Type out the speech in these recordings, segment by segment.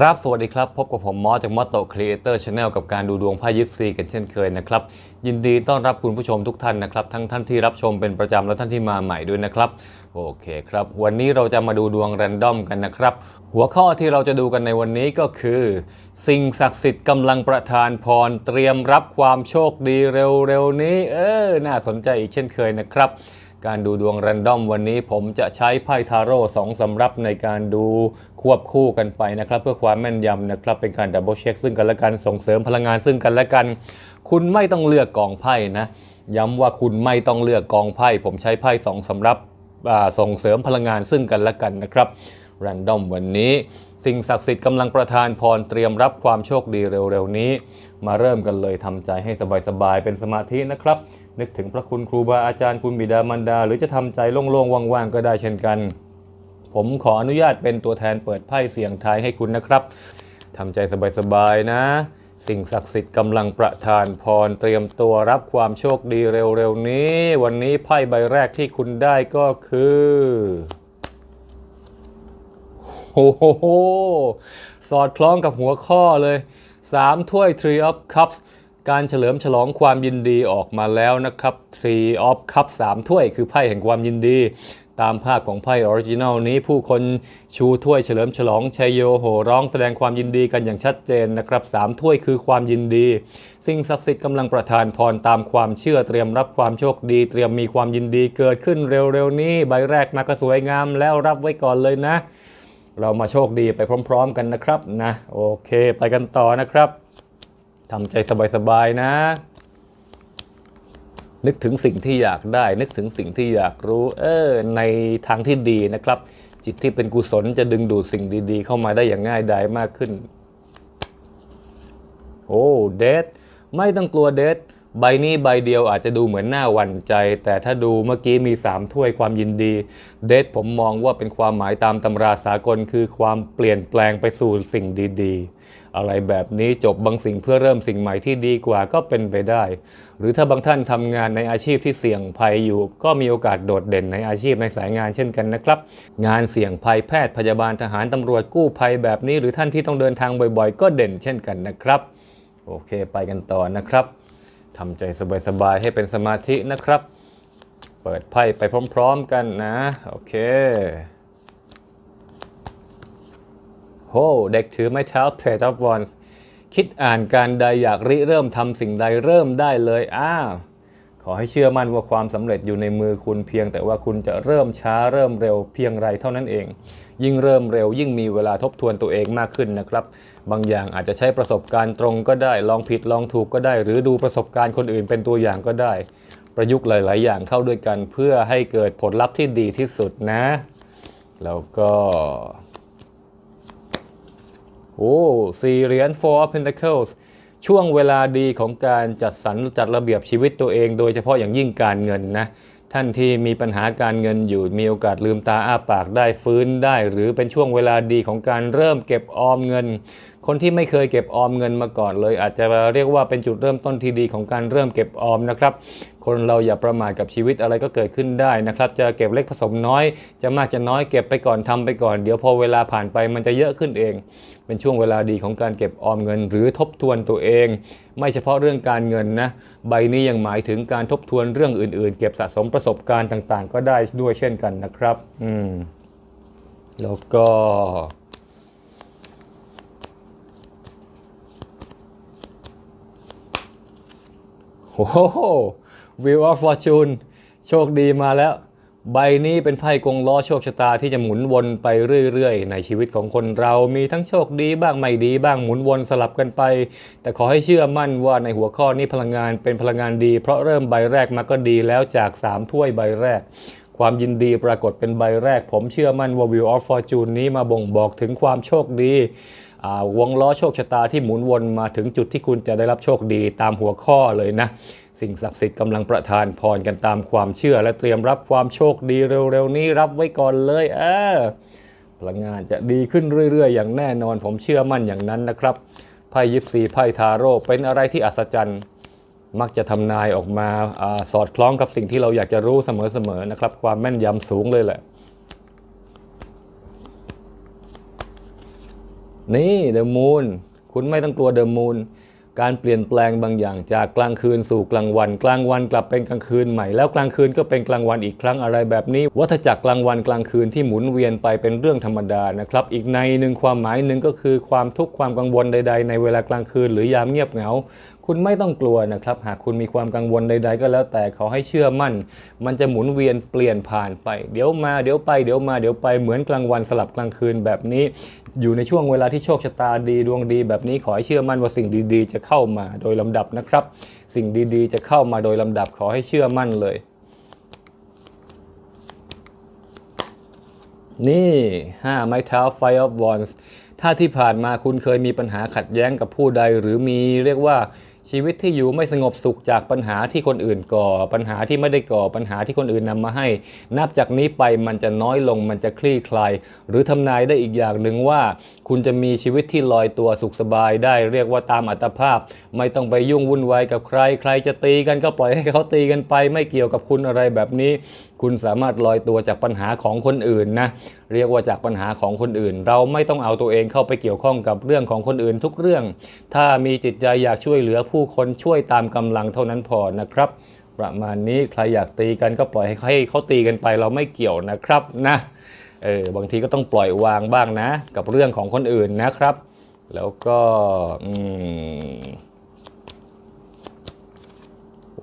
ครับ สวัสดีครับ พบกับผมมอสจากมอสโตครีเอเตอร์ชาแนลกับการดูดวงไพ่ยิปซีกันเช่นเคยนะครับ ยินดีต้อนรับคุณผู้ชมทุกท่านนะครับ ทั้งท่านที่รับชมเป็นประจำและท่านที่มาใหม่ด้วยนะครับ โอเคครับ วันนี้เราจะมาดูดวงแรนดอมกันนะครับ หัวข้อที่เราจะดูกันในวันนี้ก็คือ สิ่งศักดิ์สิทธิ์กำลังประทานพร เตรียมรับความโชคดีเร็วๆนี้ เออ น่าสนใจอีกเช่นเคยนะครับการดูดวงแรนดอมวันนี้ผมจะใช้ไพ่ทาโร่สองสำรับในการดู ควบคู่กันไปนะครับ เพื่อความแม่นยำนะครับ เป็นการดับเบิลเช็คซึ่งกันและกันส่งเสริมพลังงานซึ่งกันและกัน คุณไม่ต้องเลือกกองไพ่นะ ย้ำว่าคุณไม่ต้องเลือกกองไพ่ ผมใช้ไพ่สองสำรับส่งเสริมพลังงานซึ่งกันและกันนะครับแรนดอมวันนี้ สิ่งศักดิ์สิทธิ์กำลังประทานพรเตรียมรับความโชคดีเร็วๆนี้ มาเริ่มกันเลยทำใจให้สบายๆเป็นสมาธินะครับ นึกถึงพระคุณครูบาอาจารย์คุณบิดามารดา หรือจะทำใจโล่งๆว่างๆก็ได้เช่นกัน ผมขออนุญาตเป็นตัวแทนเปิดไพ่เสียงทายให้คุณนะครับทำใจสบายๆนะ สิ่งศักดิ์สิทธิ์กำลังประทานพรเตรียมตัวรับความโชคดีเร็วๆนี้ วันนี้ไพ่ใบแรกที่คุณได้ก็คือโอ้โหสอดคล้องกับหัวข้อเลย 3 ถ้วย Tree of Cups การเฉลิมฉลองความยินดีออกมาแล้วนะครับ Tree of Cups 3 ถ้วยคือไพ่แห่งความยินดี ตามภาพของไพ่ออริจินัลนี้ผู้คนชูถ้วยเฉลิมฉลองชัยโยโหร้องแสดงความยินดีกันอย่างชัดเจนนะครับสามถ้วยคือความยินดี สิ่งศักดิ์สิทธิ์กำลังประทานพรตามความเชื่อเตรียมรับความโชคดี เตรียมมีความยินดีเกิดขึ้นเร็วๆนี้ ใบแรกมาก็สวยงามแล้วรับไว้ก่อนเลยนะ เรามาโชคดีไปพร้อม ๆ กันนะครับนะโอเค ไปกันต่อนะครับทำใจสบายๆนะ นึกถึงสิ่งที่อยากได้ นึกถึงสิ่งที่อยากรู้ เออในทางที่ดีนะครับ จิตที่เป็นกุศลจะดึงดูดสิ่งดีๆ เข้ามาได้อย่างง่ายดายมากขึ้น โอ้เดทไม่ต้องกลัวเดทใบนี้ใบเดียวอาจจะดูเหมือนหน้าหวั่นใจ แต่ถ้าดูเมื่อกี้มี 3 ถ้วยความยินดี เดทผมมองว่าเป็นความหมายตามตำราสากลคือความเปลี่ยนแปลงไปสู่สิ่งดี ๆ อะไรแบบนี้จบบางสิ่งเพื่อเริ่มสิ่งใหม่ที่ดีกว่าก็เป็นไปได้ หรือถ้าบางท่านทำงานในอาชีพที่เสี่ยงภัยอยู่ ก็มีโอกาสโดดเด่นในอาชีพในสายงานเช่นกันนะครับ งานเสี่ยงภัยแพทย์พยาบาลทหารตำรวจกู้ภัยแบบนี้ หรือท่านที่ต้องเดินทางบ่อยๆ ก็เด่นเช่นกันนะครับ โอเคไปกันต่อนะครับทำใจสบายๆให้เป็นสมาธินะครับ เปิดไพ่ไปพร้อม ๆ กันนะ โอเคโหเด็กถือไม้เท้า Page of Wands คิดอ่านการใดอยากริเริ่มทำสิ่งใดเริ่มได้เลยอ้าวขอให้เชื่อมั่นว่าความสำเร็จอยู่ในมือคุณเพียงแต่ว่าคุณจะเริ่มช้าเริ่มเร็วเพียงไรเท่านั้นเอง ยิ่งเริ่มเร็วยิ่งมีเวลาทบทวนตัวเองมากขึ้นนะครับ บางอย่างอาจจะใช้ประสบการณ์ตรงก็ได้ลองผิดลองถูกก็ได้ หรือดูประสบการณ์คนอื่นเป็นตัวอย่างก็ได้ ประยุกต์หลาย ๆ อย่างเข้าด้วยกันเพื่อให้เกิดผลลัพธ์ที่ดีที่สุดนะ แล้วก็ โอ้สี่เหรียญ Four of Pentacles ช่วงเวลาดีของการจัดสรรจัดระเบียบชีวิตตัวเอง โดยเฉพาะอย่างยิ่งการเงินนะท่านที่มีปัญหาการเงินอยู่มีโอกาสลืมตาอ้าปากได้ฟื้นได้ หรือเป็นช่วงเวลาดีของการเริ่มเก็บออมเงิน คนที่ไม่เคยเก็บออมเงินมาก่อนเลย อาจจะเรียกว่าเป็นจุดเริ่มต้นที่ดีของการเริ่มเก็บออมนะครับ คนเราอย่าประมาทกับชีวิตอะไรก็เกิดขึ้นได้นะครับ จะเก็บเล็กผสมน้อย จะมากจะน้อยเก็บไปก่อนทำไปก่อน เดี๋ยวพอเวลาผ่านไปมันจะเยอะขึ้นเอง เป็นช่วงเวลาดีของการเก็บออมเงิน หรือทบทวนตัวเอง ไม่เฉพาะเรื่องการเงินนะ ใบนี้ยังหมายถึงการทบทวนเรื่องอื่น ๆ เก็บสะสมประสบการณ์ต่าง ๆ ก็ได้ด้วยเช่นกันนะครับ อืม แล้วก็ โอ้โห Wheel of Fortune โชคดีมาแล้ว ใบนี้เป็นไพ่กงล้อโชคชะตาที่จะหมุนวนไปเรื่อยๆ ในชีวิตของคนเรามีทั้งโชคดีบ้างไม่ดีบ้างหมุนวนสลับกันไป แต่ขอให้เชื่อมั่นว่าในหัวข้อนี้พลังงานเป็นพลังงานดี เพราะเริ่มใบแรกมาก็ดีแล้วจาก 3 ถ้วยใบแรกความยินดีปรากฏเป็นใบแรกผมเชื่อมั่นว่า Wheel of Fortune นี้มาบ่งบอกถึงความโชคดี วงล้อโชคชะตาที่หมุนวนมาถึงจุดที่คุณจะได้รับโชคดีตามหัวข้อเลยนะ สิ่งศักดิ์สิทธิ์กำลังประทานพรกันตามความเชื่อ และเตรียมรับความโชคดีเร็วๆนี้รับไว้ก่อนเลยเออพลังงานจะดีขึ้นเรื่อยๆ อย่างแน่นอนผมเชื่อมั่นอย่างนั้นนะครับไพ่ยิปซีไพ่ทาโร่เป็นอะไรที่อัศจรรย์มักจะทำนายออกมาอสอดคล้องกับสิ่งที่เราอยากจะรู้เสมอๆนะครับ ความแม่นยำสูงเลยแหละ นี่เดอะมูนคุณไม่ต้องกลัวเดอะมูนการเปลี่ยนแปลงบางอย่างจากกลางคืนสู่กลางวัน กลางวันกลับเป็นกลางคืนใหม่แล้วกลางคืนก็เป็นกลางวันอีกครั้งอะไรแบบนี้ วัฏจักรกลางวันกลางคืนที่หมุนเวียนไปเป็นเรื่องธรรมดานะครับ อีกในหนึ่งความหมายหนึ่งก็คือความทุกข์ความกังวลใด ๆ ในเวลากลางคืนหรือยามเงียบเหงา คุณไม่ต้องกลัวนะครับ หากคุณมีความกังวลใด ๆ ก็แล้วแต่ขอให้เชื่อมั่น มันจะหมุนเวียนเปลี่ยนผ่านไป เดี๋ยวมาเดี๋ยวไปเดี๋ยวมาเดี๋ยวไปเหมือนกลางวันสลับกลางคืนแบบนี้ อยู่ในช่วงเวลาที่โชคชะตาดีดวงดี แบบนี้ขอให้เชื่อมั่นว่าสิ่งดีๆ จะเข้ามาโดยลำดับนะครับ สิ่งดีๆ จะเข้ามาโดยลำดับขอให้เชื่อมั่นเลย นี่5ไม้เท้า Fire of Wands ถ้าที่ผ่านมาคุณเคยมีปัญหาขัดแย้งกับผู้ใด หรือมีเรียกว่า ชีวิตที่อยู่ไม่สงบสุขจากปัญหาที่คนอื่นก่อ ปัญหาที่ไม่ได้ก่อปัญหาที่คนอื่นนำมาให้ นับจากนี้ไปมันจะน้อยลงมันจะคลี่คลายหรือทำนายได้อีกอย่างหนึ่งว่า คุณจะมีชีวิตที่ลอยตัวสุขสบายได้ เรียกว่าตามอัตภาพ ไม่ต้องไปยุ่งวุ่นวายกับใคร ใครจะตีกันก็ปล่อยให้เขาตีกันไป ไม่เกี่ยวกับคุณอะไรแบบนี้คุณสามารถลอยตัวจากปัญหาของคนอื่นนะเรียกว่าจากปัญหาของคนอื่น เราไม่ต้องเอาตัวเองเข้าไปเกี่ยวข้องกับเรื่องของคนอื่นทุกเรื่อง ถ้ามีจิตใจอยากช่วยเหลือผู้คนช่วยตามกำลังเท่านั้นพอนะครับ ประมาณนี้ใครอยากตีกันก็ปล่อยให้เขาตีกันไปเราไม่เกี่ยวนะครับนะเออบางทีก็ต้องปล่อยวางบ้างนะ กับเรื่องของคนอื่นนะครับ แล้วก็อืม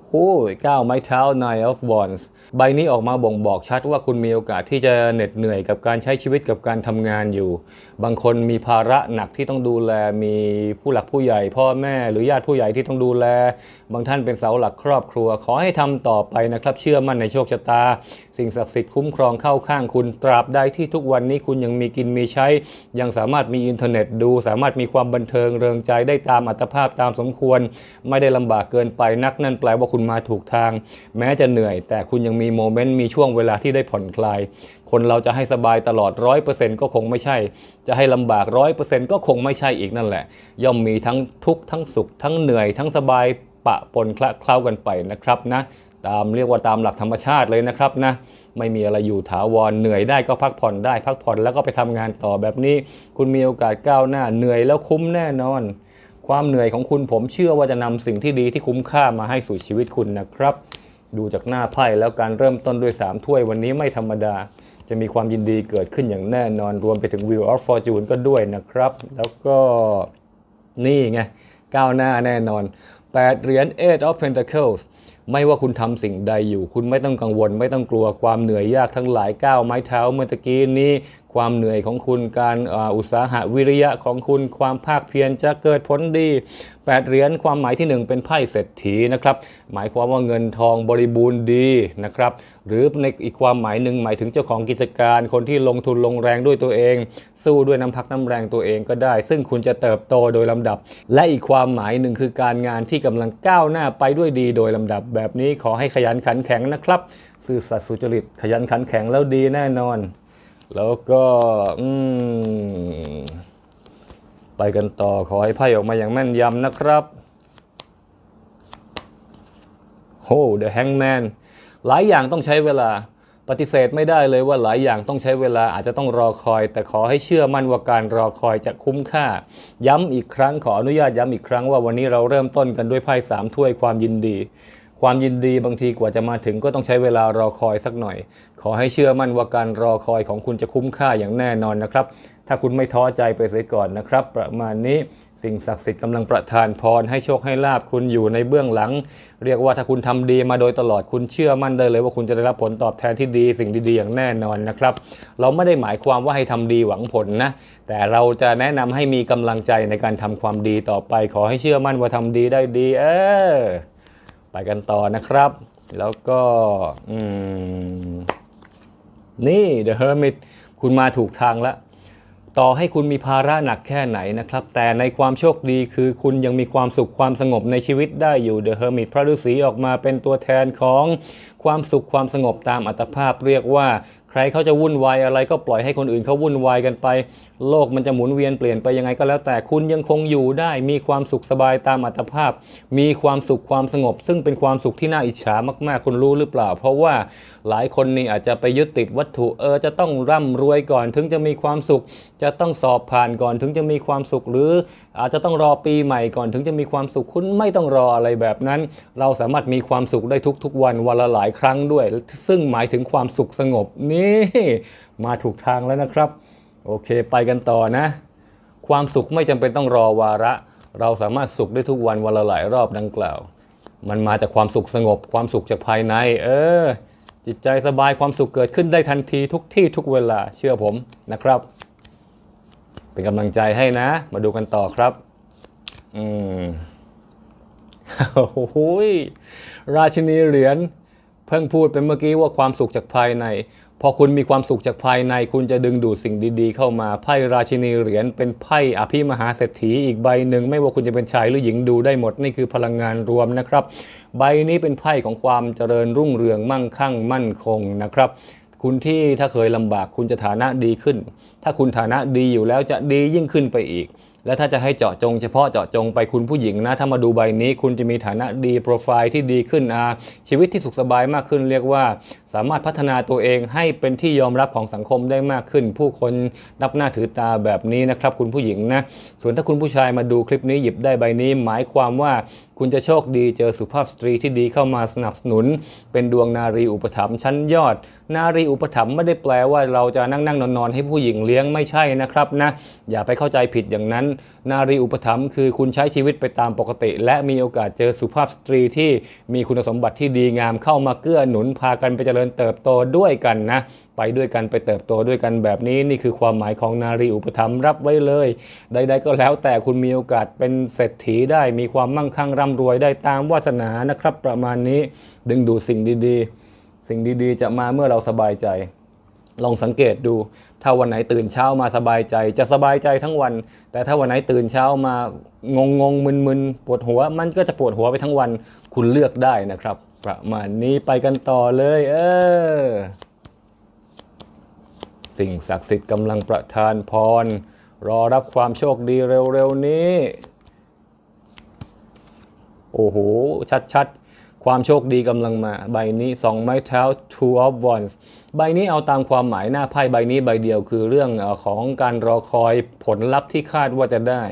โอ้ยก้าวไม้เท้า Nine of Wands ใบนี้ออกมาบ่งบอกชัดว่าคุณมีโอกาสที่จะเหน็ดเหนื่อยกับการใช้ชีวิตกับการทำงานอยู่ บางคนมีภาระหนักที่ต้องดูแล มีผู้หลักผู้ใหญ่ พ่อแม่หรือญาติผู้ใหญ่ที่ต้องดูแล บางท่านเป็นเสาหลักครอบครัว ขอให้ทำต่อไปนะครับ เชื่อมั่นในโชคชะตา สิ่งศักดิ์สิทธิ์คุ้มครองเข้าข้างคุณตราบใดที่ทุกวันนี้คุณยังมีกินมีใช้ ยังสามารถมีอินเทอร์เน็ตดู สามารถมีความบันเทิงเริงใจได้ตามอัตภาพตามสมควร ไม่ได้ลำบากเกินไปนักนั่นแปลว่าคุณมาถูกทาง แม้จะเหนื่อย แต่คุณยังมีีโมเมนต์มีช่วงเวลาที่ได้ผ่อนคลาย คนเราจะให้สบายตลอดร้อยเปอร์เซ็นต์ก็คงไม่ใช่ จะให้ลำบากร้อยเปอร์เซ็นต์ก็คงไม่ใช่อีกนั่นแหละ ย่อมมีทั้งทุกข์ทั้งสุข ทั้งเหนื่อย ทั้งสบายปะปนคละเคล้ากันไปนะครับนะตามเรียกว่าตามหลักธรรมชาติเลยนะครับนะไม่มีอะไรอยู่ถาวรเหนื่อยได้ก็พักผ่อนได้ พักผ่อนแล้วก็ไปทำงานต่อแบบนี้ คุณมีโอกาสก้าวหน้าเหนื่อยแล้วคุ้มแน่นอน ความเหนื่อยของคุณผมเชื่อว่าจะนำสิ่งที่ดีที่คุ้มค่ามาให้สู่ชีวิตคุณนะครับ ดูจากหน้าไพ่แล้วการเริ่มต้นด้วย 3 ถ้วยวันนี้ไม่ธรรมดา จะมีความยินดีเกิดขึ้นอย่างแน่นอนรวมไปถึง Wheel of Fortune ก็ด้วยนะครับ แล้วก็นี่ไงก้าวหน้าแน่นอน 8 เหรียญ Eight of Pentacles ไม่ว่าคุณทำสิ่งใดอยู่ คุณไม่ต้องกังวล ไม่ต้องกลัวความเหนื่อยยากทั้งหลายก้าวไม้เท้าเมื่อตะกี้นี้ ความเหนื่อยของคุณการอุตสาหะวิริยะของคุณความภาคเพียรจะเกิดผลดี8เหรียญความหมายที่ 1 เป็นไพ่เศรษฐีนะครับหมายความว่าเงินทองบริบูรณ์ดีนะครับหรือในอีกความหมายหนึ่งหมายถึงเจ้าของกิจการ คนที่ลงทุนลงแรงด้วยตัวเอง สู้ด้วยน้ำพักน้ำแรงตัวเองก็ได้ ซึ่งคุณจะเติบโตโดยลำดับ และอีกความหมายหนึ่งคือการงานที่กำลังก้าวหน้าไปด้วยดีโดยลำดับ แบบนี้ขอให้ขยันขันแข็งนะครับ ซื่อสัตย์สุจริตขยันขันแข็งแล้วดีแน่นอน แล้วก็อืมไปกันต่อขอให้ไพ่ออกมาอย่างแม่นยำนะครับโอ้ The Hangman หลายอย่างต้องใช้เวลาปฏิเสธไม่ได้เลยว่าหลายอย่างต้องใช้เวลาอาจจะต้องรอคอย แต่ขอให้เชื่อมั่นว่าการรอคอยจะคุ้มค่า ย้ำอีกครั้งขออนุญาตย้ำอีกครั้งว่าวันนี้เราเริ่มต้นกันด้วยไพ่สามถ้วยความยินดี ความยินดีบางทีกว่าจะมาถึงก็ต้องใช้เวลารอคอยสักหน่อย ขอให้เชื่อมั่นว่าการรอคอยของคุณจะคุ้มค่าอย่างแน่นอนนะครับ ถ้าคุณไม่ท้อใจไปเสียก่อนนะครับ ประมาณนี้สิ่งศักดิ์สิทธิ์กำลังประทานพรให้โชคให้ลาบคุณอยู่ในเบื้องหลัง เรียกว่าถ้าคุณทำดีมาโดยตลอดคุณเชื่อมั่นได้เลยว่าคุณจะได้รับผลตอบแทนที่ดี สิ่งดีๆอย่างแน่นอนนะครับ เราไม่ได้หมายความว่าให้ทำดีหวังผลนะ แต่เราจะแนะนำให้มีกำลังใจในการทำความดีต่อไป ขอให้เชื่อมั่นว่าทำดีได้ดี เออ ไปกันต่อนะครับ แล้วก็นี่ The Hermit คุณมาถูกทางแล้วต่อให้คุณมีภาระหนักแค่ไหนนะครับ แต่ในความโชคดีคือคุณยังมีความสุขความสงบในชีวิตได้อยู่ The Hermit พระฤาษีออกมาเป็นตัวแทนของความสุขความสงบตามอัตภาพเรียกว่า ใครเขาจะวุ่นวายอะไรก็ปล่อยให้คนอื่นเขาวุ่นวายกันไป โลกมันจะหมุนเวียนเปลี่ยนไปยังไงก็แล้วแต่คุณยังคงอยู่ได้มีความสุขสบายตามอัตภาพ มีความสุขความสงบ ซึ่งเป็นความสุขที่น่าอิจฉามากๆ คุณรู้หรือเปล่า เพราะว่า หลายคนนี่อาจจะไปยึดติดวัตถุเออจะต้องร่ำรวยก่อนถึงจะมีความสุข จะต้องสอบผ่านก่อนถึงจะมีความสุข หรืออาจจะต้องรอปีใหม่ก่อนถึงจะมีความสุขคุณไม่ต้องรออะไรแบบนั้น เราสามารถมีความสุขได้ทุกๆ วันวันละหลายครั้งด้วย ซึ่งหมายถึงความสุขสงบนี่มาถูกทางแล้วนะครับ โอเคไปกันต่อนะ ความสุขไม่จำเป็นต้องรอวาระ เราสามารถสุขได้ทุกวันวันละหลายรอบดังกล่าว มันมาจากความสุขสงบความสุขจากภายใน เออ จิตใจสบายความสุขเกิดขึ้นได้ทันทีทุกที่ทุกเวลาเชื่อผมนะครับ เป็นกำลังใจให้นะ มาดูกันต่อครับ อืมโอ้โหยราชินีเหรียญเพิ่งพูดไปเมื่อกี้ว่าความสุขจากภายใน พอคุณมีความสุขจากภายในคุณจะดึงดูดสิ่งดีๆ เข้ามาไพ่ราชินีเหรียญเป็นไพ่อภิมหาเศรษฐีอีกใบหนึ่ง ไม่ว่าคุณจะเป็นชายหรือหญิงดูได้หมดนี่คือพลังงานรวมนะครับ ใบนี้เป็นไพ่ของความเจริญรุ่งเรืองมั่งคั่งมั่นคงนะครับคุณที่ถ้าเคยลำบากคุณจะฐานะดีขึ้น ถ้าคุณฐานะดีอยู่แล้วจะดียิ่งขึ้นไปอีก และถ้าจะให้เจาะจงเฉพาะเจาะจงไปคุณผู้หญิงนะ ถ้ามาดูใบนี้คุณจะมีฐานะดีโปรไฟล์ที่ดีขึ้นอาชีวิตที่สุขสบายมากขึ้น เรียกว่า สามารถพัฒนาตัวเองให้เป็นที่ยอมรับของสังคมได้มากขึ้น ผู้คนนับหน้าถือตาแบบนี้นะครับ คุณผู้หญิงนะ ส่วนถ้าคุณผู้ชายมาดูคลิปนี้หยิบได้ใบนี้ หมายความว่าคุณจะโชคดีเจอสุภาพสตรีที่ดีเข้ามาสนับสนุน เป็นดวงนารีอุปถัมภ์ชั้นยอด นารีอุปถัมภ์ไม่ได้แปลว่าเราจะนั่งนั่งนอนนอนให้ผู้หญิงเลี้ยงไม่ใช่นะครับนะอย่าไปเข้าใจผิดอย่างนั้นนารีอุปถัมภ์คือคุณใช้ชีวิตไปตามปกติ และมีโอกาสเจอสุภาพสตรีที่มีคุณสมบัติที่ดีงามเข้ามาเกื้อหนุนพากันไปเจริญเติบโตด้วยกันนะ ไปด้วยกันไปเติบโตด้วยกันแบบนี้นี่คือความหมายของนารีอุปถัมภ์รับไว้เลย ใด ๆ ก็แล้วแต่คุณมีโอกาสเป็นเศรษฐีได้มีความมั่งคั่งร่ำรวยได้ตามวาสนานะครับ ประมาณนี้ดึงดูดสิ่งดีๆ สิ่งดีๆ จะมาเมื่อเราสบายใจ ลองสังเกตดู ถ้าวันไหนตื่นเช้ามาสบายใจ จะสบายใจทั้งวัน แต่ถ้าวันไหนตื่นเช้ามางงงๆมึนๆปวดหัว มันก็จะปวดหัวไปทั้งวัน คุณเลือกได้นะครับ ประมาณนี้ไปกันต่อเลย เออ สิ่งศักดิ์สิทธิ์กำลังประทานพร รอรับความโชคดีเร็วๆนี้ โอ้โห ชัดๆ ความโชคดีกำลังมา ใบนี้สองไม้เท้า two of wands ใบนี้เอาตามความหมายหน้าไพ่ใบนี้ใบเดียวคือเรื่องของการรอคอยผลลัพธ์ที่คาดว่าจะได้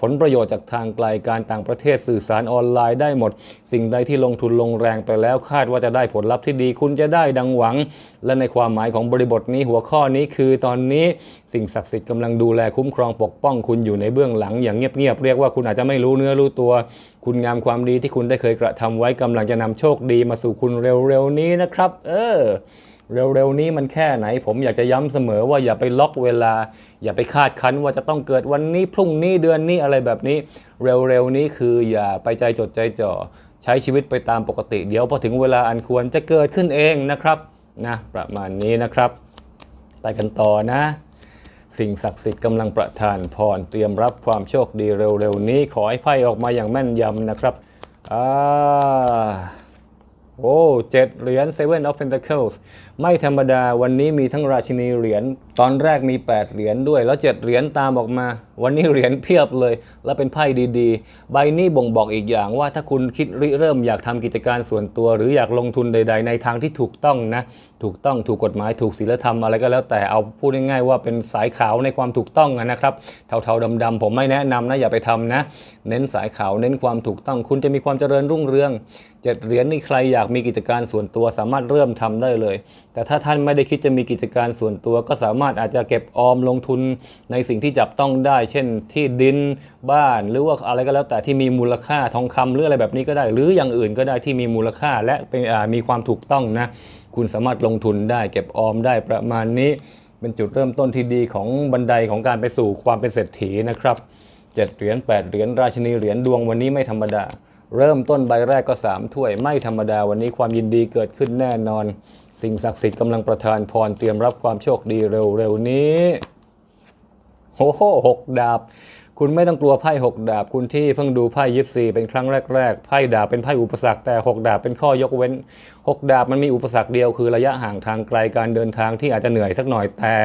ผลประโยชน์จากทางไกลการต่างประเทศสื่อสารออนไลน์ได้หมด สิ่งใดที่ลงทุนลงแรงไปแล้วคาดว่าจะได้ผลลัพธ์ที่ดีคุณจะได้ดังหวัง และในความหมายของบริบทนี้หัวข้อนี้คือตอนนี้สิ่งศักดิ์สิทธิ์กำลังดูแลคุ้มครองปกป้องคุณอยู่ในเบื้องหลังอย่างเงียบๆเรียกว่าคุณอาจจะไม่รู้เนื้อรู้ตัว คุณงามความดีที่คุณได้เคยกระทำไว้กำลังจะนำโชคดีมาสู่คุณเร็วๆนี้นะครับ เออ เร็วๆนี้มันแค่ไหน ผมอยากจะย้ำเสมอว่าอย่าไปล็อกเวลา อย่าไปคาดคั้นว่าจะต้องเกิดวันนี้พรุ่งนี้เดือนนี้อะไรแบบนี้ เร็วๆนี้คืออย่าไปใจจดใจจ่อ ใช้ชีวิตไปตามปกติ เดี๋ยวพอถึงเวลาอันควรจะเกิดขึ้นเองนะครับนะประมาณนี้นะครับ ไปกันต่อนะ สิ่งศักดิ์สิทธิ์กำลังประทานพรเตรียมรับความโชคดีเร็วๆนี้ ขอให้ไพ่ออกมาอย่างแม่นยำนะครับอ่าโอ้เจ็ดเหรียญ Seven of Pentacles ไม่ธรรมดาวันนี้มีทั้งราชินีเหรียญตอนแรกมี 8 เหรียญด้วย แล้ว 7 เหรียญตามออกมา วันนี้เหรียญเพียบเลย และเป็นไพ่ดีๆ ใบนี้บ่งบอกอีกอย่างว่าถ้าคุณคิดริเริ่มอยากทำกิจการส่วนตัว หรืออยากลงทุนใด ๆ ในทางที่ถูกต้องนะ ถูกต้องถูกกฎหมายถูกศีลธรรมอะไรก็แล้วแต่เอาพูดง่ายๆว่าเป็นสายขาวในความถูกต้องนะครับเทาๆดำๆผมไม่แนะนำนะอย่าไปทำนะ เน้นสายขาวเน้นความถูกต้อง คุณจะมีความเจริญรุ่งเรืองเจ็ดเหรียญนี่ใครอยากมีกิจการส่วนตัวสามารถเริ่มทำได้เลย แต่ถ้าท่านไม่ได้คิดจะมีกิจการส่วนตัวก็สามารถอาจจะเก็บออมลงทุนในสิ่งที่จับต้องได้ เช่นที่ดินบ้านหรือว่าอะไรก็แล้วแต่ที่มีมูลค่าทองคำหรืออะไรแบบนี้ก็ได้ หรืออย่างอื่นก็ได้ที่มีมูลค่าและเป็นมีความถูกต้องนะคุณสามารถลงทุนได้เก็บออมได้ประมาณนี้ เป็นจุดเริ่มต้นที่ดีของบันไดของการไปสู่ความเป็นเศรษฐีนะครับเจ็ดเหรียญแปดเหรียญราชนีเหรียญดวงวันนี้ไม่ธรรมดา เริ่มต้นใบแรกก็สามถ้วยไม่ธรรมดาวันนี้ความยินดีเกิดขึ้นแน่นอน สิ่งศักดิ์สิทธิ์กำลังประทานพรเตรียมรับความโชคดีเร็วๆนี้โอ้โหหกดาบ คุณไม่ต้องกลัวไพ่หกดาบ คุณที่เพิ่งดูไพ่ยิปซีเป็นครั้งแรกๆ ไพ่ดาบเป็นไพ่อุปสรรคแต่หกดาบเป็นข้อยกเว้นหกดาบมันมีอุปสรรคเดียวคือระยะห่างทางไกลการเดินทางที่อาจจะเหนื่อยสักหน่อยแต่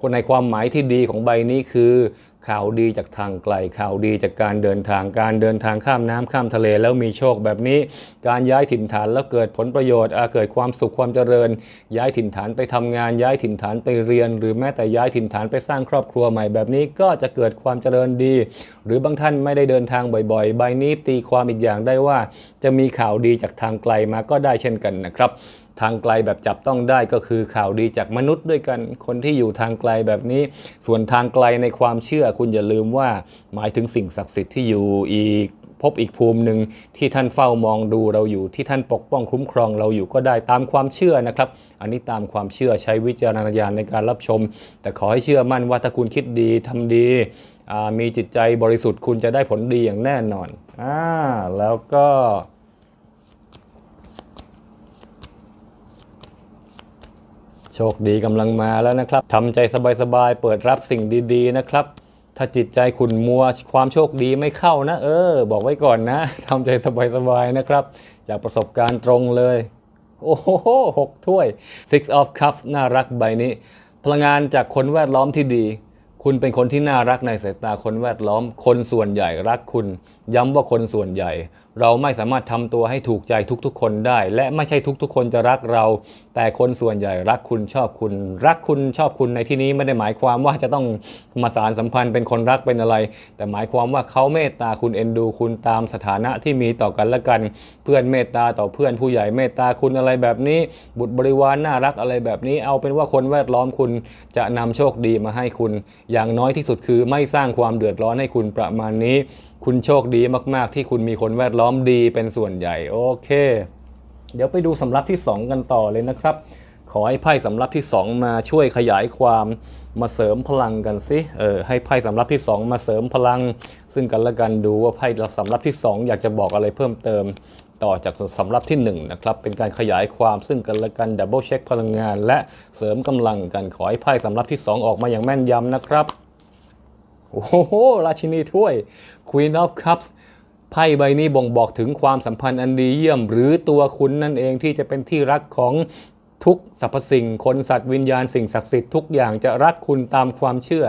คนในความหมายที่ดีของใบนี้คือ ข่าวดีจากทางไกลข่าวดีจากการเดินทางการเดินทางข้ามน้ำข้ามทะเล แล้วมีโชคแบบนี้ การย้ายถิ่นฐานแล้วเกิดผลประโยชน์อาเกิดความสุขความเจริญ ย้ายถิ่นฐานไปทำงานย้ายถิ่นฐานไปเรียน หรือแม้แต่ย้ายถิ่นฐานไปสร้างครอบครัวใหม่แบบนี้ก็จะเกิดความเจริญดี หรือบางท่านไม่ได้เดินทางบ่อยๆ ใบนี้ตีความอีกอย่างได้ว่า จะมีข่าวดีจากทางไกลมาก็ได้เช่นกันนะครับ ทางไกลแบบจับต้องได้ก็คือข่าวดีจากมนุษย์ด้วยกันคนที่อยู่ทางไกลแบบนี้ ส่วนทางไกลในความเชื่อคุณอย่าลืมว่า หมายถึงสิ่งศักดิ์สิทธิ์ที่อยู่อีกพบอีกภูมิหนึ่งที่ท่านเฝ้ามองดูเราอยู่ที่ท่านปกป้องคุ้มครองเราอยู่ก็ได้ตามความเชื่อนะครับ อันนี้ตามความเชื่อใช้วิจารณญาณในการรับชม แต่ขอให้เชื่อมั่นว่าถ้าคุณคิดดีทำดีมีจิตใจบริสุทธิ์คุณจะได้ผลดีอย่างแน่นอนอ่าแล้วก็ โชคดีกำลังมาแล้วนะครับทำใจสบายๆ เปิดรับสิ่งดีๆนะครับ ถ้าจิตใจขุ่นมัวความโชคดีไม่เข้านะ เออ บอกไว้ก่อนนะทำใจสบายๆนะครับ จากประสบการณ์ตรงเลย โอ้โหหกถ้วย Six of Cups น่ารักใบนี้ พลังงานจากคนแวดล้อมที่ดี คุณเป็นคนที่น่ารักในสายตาคนแวดล้อม คนส่วนใหญ่รักคุณ ย้ำว่าคนส่วนใหญ่ เราไม่สามารถทำตัวให้ถูกใจทุกๆ คนได้ และไม่ใช่ทุกๆ คนจะรักเรา แต่คนส่วนใหญ่รักคุณชอบคุณ รักคุณชอบคุณในที่นี้ไม่ได้หมายความว่าจะต้องมาสารสัมพันธ์เป็นคนรักเป็นอะไร แต่หมายความว่าเขาเมตตาคุณเอ็นดูคุณตามสถานะที่มีต่อกันและกัน เพื่อนเมตตาต่อเพื่อนผู้ใหญ่เมตตาคุณอะไรแบบนี้ บุตรบริวารน่ารักอะไรแบบนี้ เอาเป็นว่าคนแวดล้อมคุณจะนำโชคดีมาให้คุณ อย่างน้อยที่สุดคือไม่สร้างความเดือดร้อนให้คุณประมาณนี้ คุณโชคดีมาก ๆ ที่คุณมีคนแวดล้อมดีเป็นส่วนใหญ่ โอเค เดี๋ยวไปดูสำรับที่ 2 กันต่อเลยนะครับ ขอให้ไพ่สำรับที่ 2 มาช่วยขยายความมาเสริมพลังกันสิเออให้ไพ่สำรับที่ 2 มาเสริมพลัง ซึ่งกันและกันดูว่าไพ่สำรับที่ 2 อยากจะบอกอะไรเพิ่มเติมต่อจากสำรับที่1นะครับเป็นการขยายความซึ่งกันและกันดับเบิลเช็คพลังงาน และเสริมกำลังกันขอให้ไพ่สำรับที่ 2 ออกมาอย่างแม่นยำนะครับ โอ้โห ราชินีถ้วย Queen of Cups ไพ่ใบนี้บ่งบอกถึงความสัมพันธ์อันดีเยี่ยม หรือตัวคุณนั่นเองที่จะเป็นที่รักของทุกสรรพสิ่ง คนสัตว์วิญญาณสิ่งศักดิ์สิทธิ์ทุกอย่างจะรักคุณตามความเชื่อ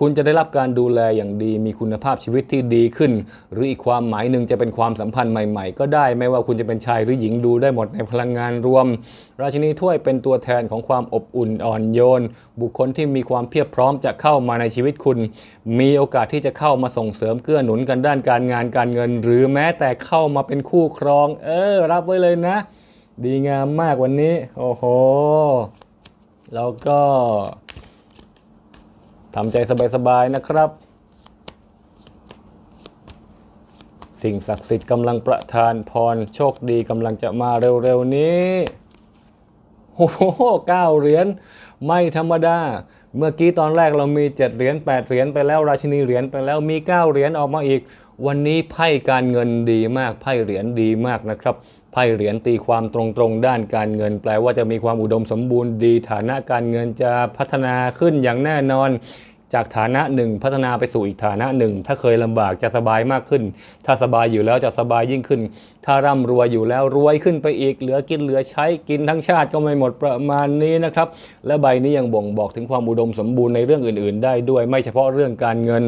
คุณจะได้รับการดูแลอย่างดี มีคุณภาพชีวิตที่ดีขึ้น หรืออีกความหมายหนึ่งจะเป็นความสัมพันธ์ใหม่ๆ ก็ได้ไม่ว่าคุณจะเป็นชายหรือหญิงดูได้หมดในพลังงานรวม ราชินีถ้วยเป็นตัวแทนของความอบอุ่นอ่อนโยน บุคคลที่มีความเพียบพร้อมจะเข้ามาในชีวิตคุณ มีโอกาสที่จะเข้ามาส่งเสริมเกื้อหนุนกันด้านการงานการเงิน หรือแม้แต่เข้ามาเป็นคู่ครอง เออ รับไว้เลยนะ ดีงามมากวันนี้ โอ้โห แล้วก็ ทำใจสบายๆนะครับ สิ่งศักดิ์สิทธิ์กำลังประทานพรโชคดีกำลังจะมาเร็วๆนี้โอ้โหเก้าเหรียญไม่ธรรมดา เมื่อกี้ตอนแรกเรามี 7 เหรียญ8เหรียญไปแล้วราชินีเหรียญไปแล้วมี 9 เหรียญออกมาอีก วันนี้ไพ่การเงินดีมากไพ่เหรียญดีมากนะครับ ไพ่เหรียญตีความตรงๆ ด้านการเงิน แปลว่าจะมีความอุดมสมบูรณ์ดี ฐานะการเงินจะพัฒนาขึ้นอย่างแน่นอน จากฐานะหนึ่งพัฒนาไปสู่อีกฐานะหนึ่ง ถ้าเคยลำบากจะสบายมากขึ้น ถ้าสบายอยู่แล้วจะสบายยิ่งขึ้น ถ้าร่ำรวยอยู่แล้วรวยขึ้นไปอีก เหลือกินเหลือใช้กินทั้งชาติก็ไม่หมดประมาณนี้นะครับ และใบนี้ยังบ่งบอกถึงความอุดมสมบูรณ์ในเรื่องอื่น ๆ ได้ด้วยไม่เฉพาะเรื่องการเงิน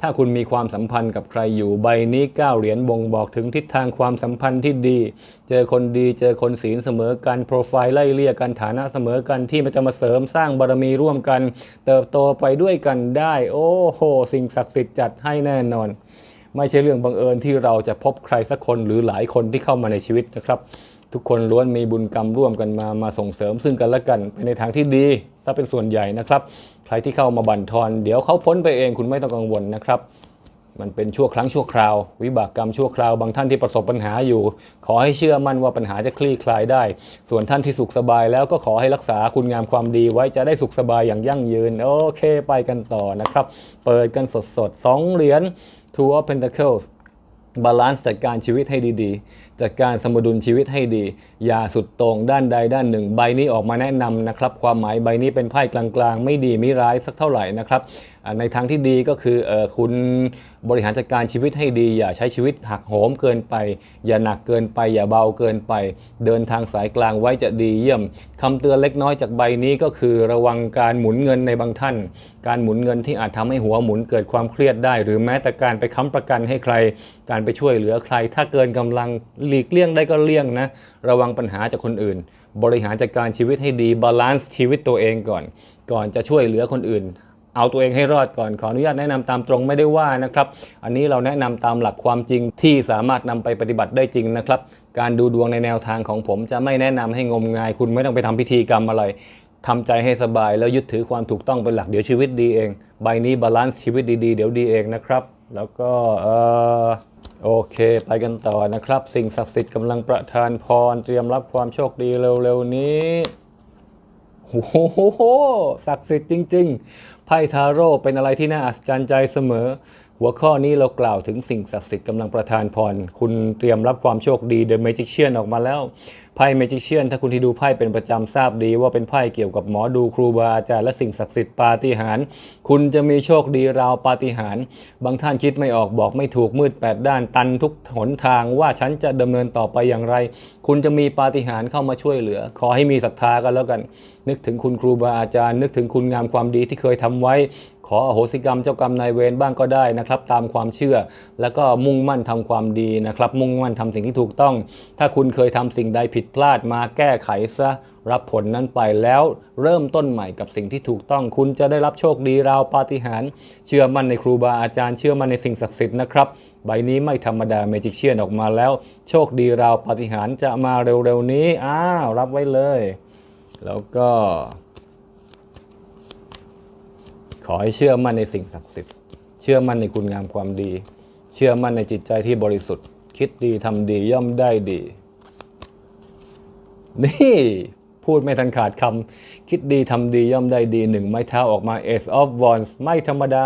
ถ้าคุณมีความสัมพันธ์กับใครอยู่ใบนี้เก้าเหรียญบ่งบอกถึงทิศทางความสัมพันธ์ที่ดี เจอคนดีเจอคนศีลเสมอกันโปรไฟล์ไล่เลี่ยกันฐานะเสมอกันที่มันจะมาเสริมสร้างบารมีร่วมกัน เติบโตไปด้วยกันได้ โอ้โห สิ่งศักดิ์สิทธิ์จัดให้แน่นอน ไม่ใช่เรื่องบังเอิญที่เราจะพบใครสักคนหรือหลายคนที่เข้ามาในชีวิตนะครับ ทุกคนล้วนมีบุญกรรมร่วมกันมามาส่งเสริมซึ่งกันและกันไปในทางที่ดีซะเป็นส่วนใหญ่นะครับ ใครที่เข้ามาบั่นทอน เดี๋ยวเขาพ้นไปเองคุณไม่ต้องกังวลนะครับ มันเป็นชั่วครั้งชั่วคราว วิบากกรรมชั่วคราว บางท่านที่ประสบปัญหาอยู่ ขอให้เชื่อมั่นว่าปัญหาจะคลี่คลายได้ ส่วนท่านที่สุขสบายแล้วก็ขอให้รักษาคุณงามความดีไว้จะได้สุขสบายอย่างยั่งยืน โอเค ไปกันต่อนะครับ เปิดกันสดๆสองเหรียญ Two of Pentacles บาลานซ์จัดการชีวิตให้ดีๆ จัดการสมดุลชีวิตให้ดี อย่าสุดตรงด้านใดด้านหนึ่ง ใบนี้ออกมาแนะนำนะครับ ความหมายใบนี้เป็นไพ่กลางๆ ไม่ดีไม่ร้ายสักเท่าไหร่นะครับในทางที่ดีก็คืออคุณบริหารจัดการชีวิตให้ดี อย่าใช้ชีวิตหักโหมเกินไป อย่าหนักเกินไป อย่าเบาเกินไป เดินทางสายกลางไว้จะดีเยี่ยมคำเตือนเล็กน้อยจากใบนี้ก็คือระวังการหมุนเงินในบางท่าน การหมุนเงินที่อาจทำให้หัวหมุนเกิดความเครียดได้ หรือแม้แต่การไปค้ำประกันให้ใคร การไปช่วยเหลือใคร ถ้าเกินกำลังหลีกเลี่ยงได้ก็เลี่ยงนะระวังปัญหาจากคนอื่น บริหารจัดการชีวิตให้ดีบาลานซ์ชีวิตตัวเองก่อน ก่อนจะช่วยเหลือคนอื่น เอาตัวเองให้รอดก่อนขออนุญาตแนะนำตามตรงไม่ได้ว่านะครับ อันนี้เราแนะนำตามหลักความจริงที่สามารถนำไปปฏิบัติได้จริงนะครับ การดูดวงในแนวทางของผมจะไม่แนะนำให้งมงาย คุณไม่ต้องไปทำพิธีกรรมอะไรทำใจให้สบายแล้วยึดถือความถูกต้องเป็นหลักเดี๋ยวชีวิตดีเอง ใบนี้บาลานซ์ชีวิตดีๆเดี๋ยวดีเองนะครับ แล้วก็เออโอเค ไปกันต่อนะครับ สิ่งศักดิ์สิทธิ์กำลังประทานพร เตรียมรับความโชคดีเร็วๆนี้โอ้โหศักดิ์สิทธิ์จริง ๆ ไพ่ทาโร่เป็นอะไรที่น่าอัศจรรย์ใจเสมอ หัวข้อนี้เรากล่าวถึงสิ่งศักดิ์สิทธิ์กำลังประทานพร คุณเตรียมรับความโชคดี The Magician ออกมาแล้ว ไพ่ Magician ถ้าคุณที่ดูไพ่เป็นประจำทราบดีว่าเป็นไพ่เกี่ยวกับหมอดูครูบาอาจารย์และสิ่งศักดิ์สิทธิ์ปาฏิหาริย์คุณจะมีโชคดีราวปาฏิหาริย์บางท่านคิดไม่ออกบอกไม่ถูกมืดแปดด้านตันทุกหนทางว่าฉันจะดำเนินต่อไปอย่างไร คุณจะมีปาฏิหาริย์เข้ามาช่วยเหลือ ขอให้มีศรัทธากันแล้วกัน นึกถึงคุณครูบาอาจารย์ นึกถึงคุณงามความดีที่เคยทำไว้ ขออโหสิกรรมเจ้ากรรมนายเวรบ้างก็ได้นะครับตามความเชื่อ แล้วก็มุ่งมั่นทำความดีนะครับมุ่งมั่นทำสิ่งที่ถูกต้อง ถ้าคุณเคยทำสิ่งใดผิดพลาดมาแก้ไขซะ รับผลนั้นไปแล้วเริ่มต้นใหม่กับสิ่งที่ถูกต้องคุณจะได้รับโชคดีราวปาฏิหาริย์เชื่อมั่นในครูบาอาจารย์เชื่อมั่นในสิ่งศักดิ์สิทธิ์นะครับ ใบนี้ไม่ธรรมดาเมจิกเชียนออกมาแล้ว โชคดีราวปาฏิหาริย์จะมาเร็วๆนี้อ้าวรับไว้เลย แล้วก็ ขอให้เชื่อมั่นในสิ่งศักดิ์สิทธิ์เชื่อมั่นในคุณงามความดี เชื่อมั่นในจิตใจที่บริสุทธิ์ คิดดีทำดีย่อมได้ดี นี่พูดไม่ทันขาดคำคิดดีทำดีย่อมได้ดีหนึ่งไม้เท้าออกมา Ace of Wands ไม่ธรรมดา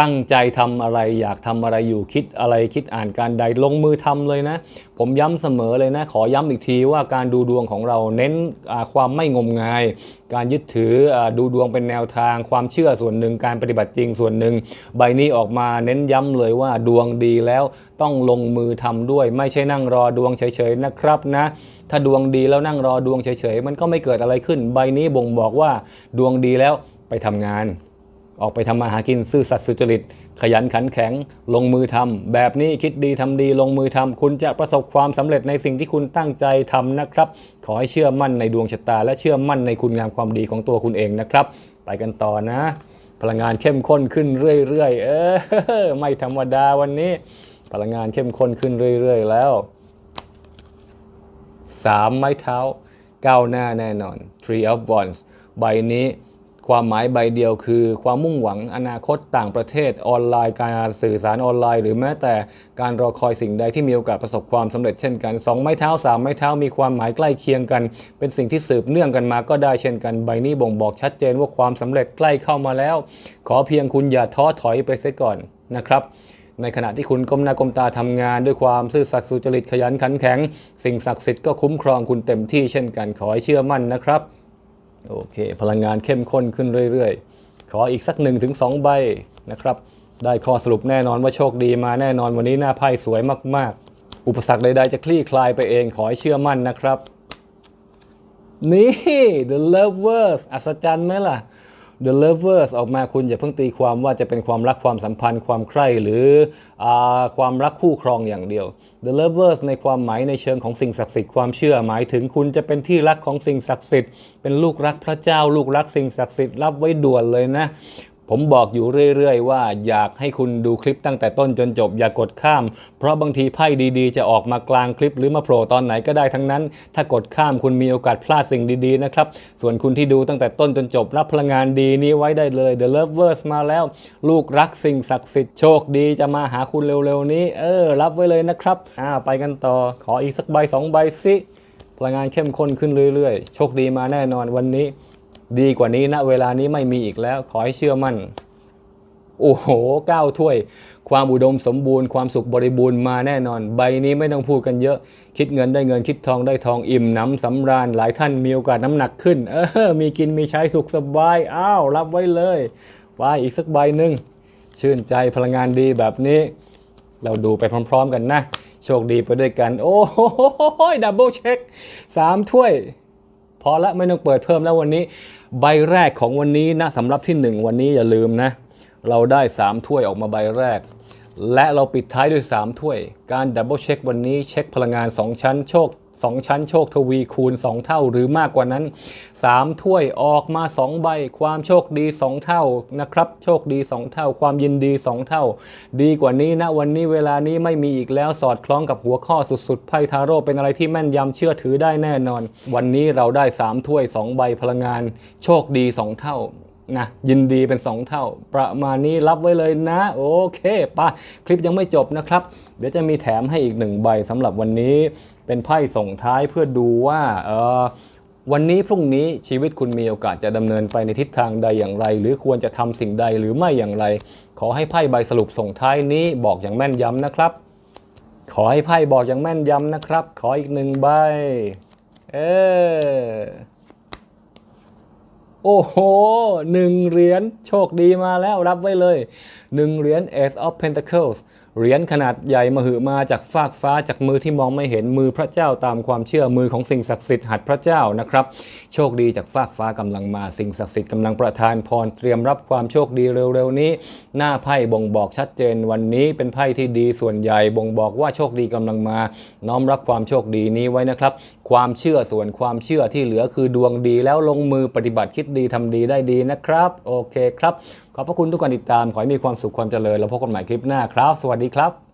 ตั้งใจทำอะไรอยากทำอะไรอยู่คิดอะไรคิดอ่านการใดลงมือทำเลยนะ ผมย้ำเสมอเลยนะ ขอย้ำอีกทีว่าการดูดวงของเราเน้นความไม่งมงาย การยึดถืออดูดวงเป็นแนวทาง ความเชื่อส่วนหนึ่งการปฏิบัติจริงส่วนหนึ่ง ใบนี้ออกมาเน้นย้ำเลยว่าดวงดีแล้วต้องลงมือทำด้วย ไม่ใช่นั่งรอดวงเฉยๆนะครับนะ ถ้าดวงดีแล้วนั่งรอดวงเฉยๆ มันก็ไม่เกิดอะไรขึ้น ใบนี้บ่งบอกว่าดวงดีแล้วไปทำงาน ออกไปทำมาหากินซื่อสัตย์สุจริต ขยันขันแข็ง ลงมือทำแบบนี้คิดดีทำดีลงมือทำคุณจะประสบความสำเร็จในสิ่งที่คุณตั้งใจทำนะครับ ขอให้เชื่อมั่นในดวงชะตา และเชื่อมั่นในคุณงามความดีของตัวคุณเองนะครับ ไปกันต่อนะ พลังงานเข้มข้นขึ้นเรื่อยๆ เออไม่ธรรมดาวันนี้ พลังงานเข้มข้นขึ้นเรื่อย ๆ แล้ว สามไม้เท้าก้าวหน้าแน่นอน Tree of Wands ใบนี้ความหมายใบเดียวคือ ความมุ่งหวังอนาคตต่างประเทศออนไลน์การสื่อสารออนไลน์ หรือแม้แต่การรอคอยสิ่งใดที่มีโอกาสประสบความสำเร็จเช่นกันสองไม้เท้าสามไม้เท้ามีความหมายใกล้เคียงกัน เป็นสิ่งที่สืบเนื่องกันมาก็ได้เช่นกันใบนี้บ่งบอกชัดเจนว่าความสำเร็จใกล้เข้ามาแล้ว ขอเพียงคุณอย่าท้อถอยไปเสียก่อนนะครับ ในขณะที่คุณก้มหน้าก้มตาทำงาน ด้วยความซื่อสัตย์สุจริตขยันขันแข็ง สิ่งศักดิ์สิทธิ์ก็คุ้มครองคุณเต็มที่เช่นกันขอให้เชื่อมั่นนะครับ โอเค พลังงานเข้มข้นขึ้นเรื่อยๆ ขออีกสัก1นถึงสใบนะครับ ได้ข้อสรุปแน่นอนว่าโชคดีมาแน่นอนวันนี้หน้าไพ่สวยมากๆ อุปสรรคใดๆจะคลี่คลายไปเองขอให้เชื่อมั่นนะครับ นี่ The Lovers อัศจรรย์ไหมล่ะ The Lovers ออกมาคุณอย่าเพิ่งตีความว่าจะเป็นความรักความสัมพันธ์ ความใคร่หรืออความรักคู่ครองอย่างเดียว The Lovers ในความหมายในเชิงของสิ่งศักดิ์สิทธิ์ความเชื่อหมายถึงคุณจะเป็นที่รักของสิ่งศักดิ์สิทธิ์เป็นลูกรักพระเจ้า ลูกรักสิ่งศักดิ์สิทธิ์รับไว้ด่วนเลยนะ ผมบอกอยู่เรื่อยๆ ว่าอยากให้คุณดูคลิปตั้งแต่ต้นจนจบอย่ากกดข้าม เพราะบางทีไพ่ดีๆ จะออกมากลางคลิปหรือมาโผล่ตอนไหนก็ได้ทั้งนั้น ถ้ากดข้ามคุณมีโอกาสพลาดสิ่งดีๆนะครับ ส่วนคุณที่ดูตั้งแต่ต้นจนจบรับพลังงานดีนี้ไว้ได้เลย The Lovers มาแล้ว ลูกรักสิ่งศักดิ์สิทธิ์โชคดีจะมาหาคุณเร็วๆนี้ เออ รับไว้เลยนะครับอ่าไปกันต่อ ขออีกสักใบสองใบสิพลังงานเข้มข้นขึ้นเรื่อยๆ โชคดีมาแน่นอนวันนี้ ดีกว่านี้ณเวลานี้ไม่มีอีกแล้ว ขอให้เชื่อมั่น โอ้โหเก้าถ้วย ความอุดมสมบูรณ์ความสุขบริบูรณ์มาแน่นอน ใบนี้ไม่ต้องพูดกันเยอะ คิดเงินได้เงินคิดทองได้ทองอิ่มหน้ำสำราญ หลายท่านมีโอกาสน้ำหนักขึ้น เออ มีกินมีใช้สุขสบายอ้าวรับไว้เลยว่าอีกสักใบหนึ่งชื่นใจพลังงานดีแบบนี้ เราดูไปพร้อม ๆ กันนะ โชคดีไปด้วยกัน โอ้โหดับเบิลเช็คสามถ้วย พอละไม่ต้องเปิดเพิ่มแล้ววันนี้ ใบแรกของวันนี้นะสำหรับที่ 1 วันนี้อย่าลืมนะ เราได้ 3 ถ้วยออกมาใบแรก และเราปิดท้ายด้วย 3 ถ้วย การดับเบิลเช็ควันนี้เช็คพลังงาน 2 ชั้นโชค 2 ชั้นโชคทวีคูณ 2 เท่าหรือมากกว่านั้น 3 ถ้วยออกมา 2 ใบ ความโชคดี 2 เท่านะครับ โชคดี 2 เท่า ความยินดี 2 เท่า ดีกว่านี้นะวันนี้เวลานี้ไม่มีอีกแล้วสอดคล้องกับหัวข้อสุดๆไพ่ทาโร่เป็นอะไรที่แม่นยำเชื่อถือได้แน่นอน วันนี้เราได้ 3 ถ้วย 2 ใบพลังงาน โชคดี 2 เท่านะยินดีเป็น 2 เท่า ประมาณนี้รับไว้เลยนะ โอเคปะคลิปยังไม่จบนะครับ เดี๋ยวจะมีแถมให้อีกหนึ่งใบสำหรับวันนี้ เป็นไพ่ส่งท้ายเพื่อดูว่าเออวันนี้พรุ่งนี้ชีวิตคุณมีโอกาสจะดำเนินไปในทิศทางใดอย่างไร หรือควรจะทำสิ่งใดหรือไม่อย่างไร ขอให้ไพ่ใบสรุปส่งท้ายนี้บอกอย่างแม่นยำนะครับ ขอให้ไพ่บอกอย่างแม่นยำนะครับ ขออีกหนึ่งใบ เออโอ้โหหนึ่งเหรียญโชคดีมาแล้วรับไว้เลยหนึ่งเหรียญ Ace of Pentacles เหรียญขนาดใหญ่มหึมาจากฟากฟ้าจากมือที่มองไม่เห็นมือพระเจ้าตามความเชื่อมือของสิ่งศักดิ์สิทธิ์หัดพระเจ้านะครับ โชคดีจากฟากฟ้ากำลังมาสิ่งศักดิ์สิทธิ์กำลังประทานพรเตรียมรับความโชคดีเร็วๆนี้ หน้าไพ่บ่งบอกชัดเจนวันนี้เป็นไพ่ที่ดีส่วนใหญ่บ่งบอกว่าโชคดีกำลังมา น้อมรับความโชคดีนี้ไว้นะครับ ความเชื่อส่วนความเชื่อที่เหลือคือดวงดีแล้วลงมือปฏิบัติคิดดีทำดีได้ดีนะครับ โอเคครับ ขอบพระคุณทุกการติดตาม ขอให้มีความสุขความเจริญ แล้วพบกันใหม่คลิปหน้าครับ สวัสดีครับ